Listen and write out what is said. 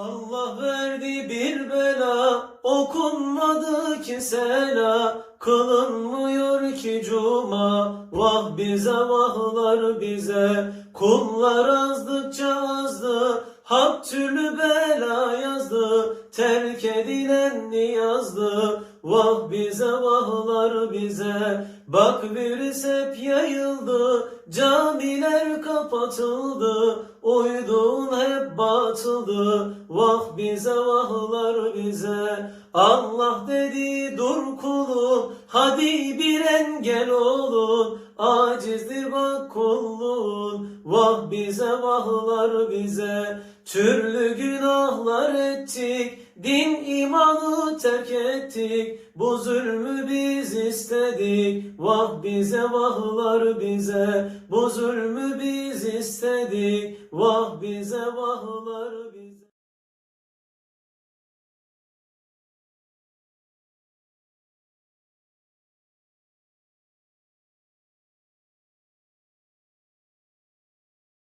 Allah verdi bir bela, okunmadı ki sela, kılınmıyor ki cuma, vah bize vahlar bize, kullar azdıkça azdı, hak türlü bela edilen yazdı, vah bize vahlar bize, bak virüs hep yayıldı, camiler kapatıldı, uyduğun hep batıldı, vah bize vahlar bize, Allah dedi dur kulum, hadi bir engel olun, acizdir bak kulluğun, vah bize vahlar bize, türlü günahlar ettik, din imanı terk ettik, bu zulmü biz istedik, vah bize vahlar bize, bu zulmü biz istedik, vah bize vahlar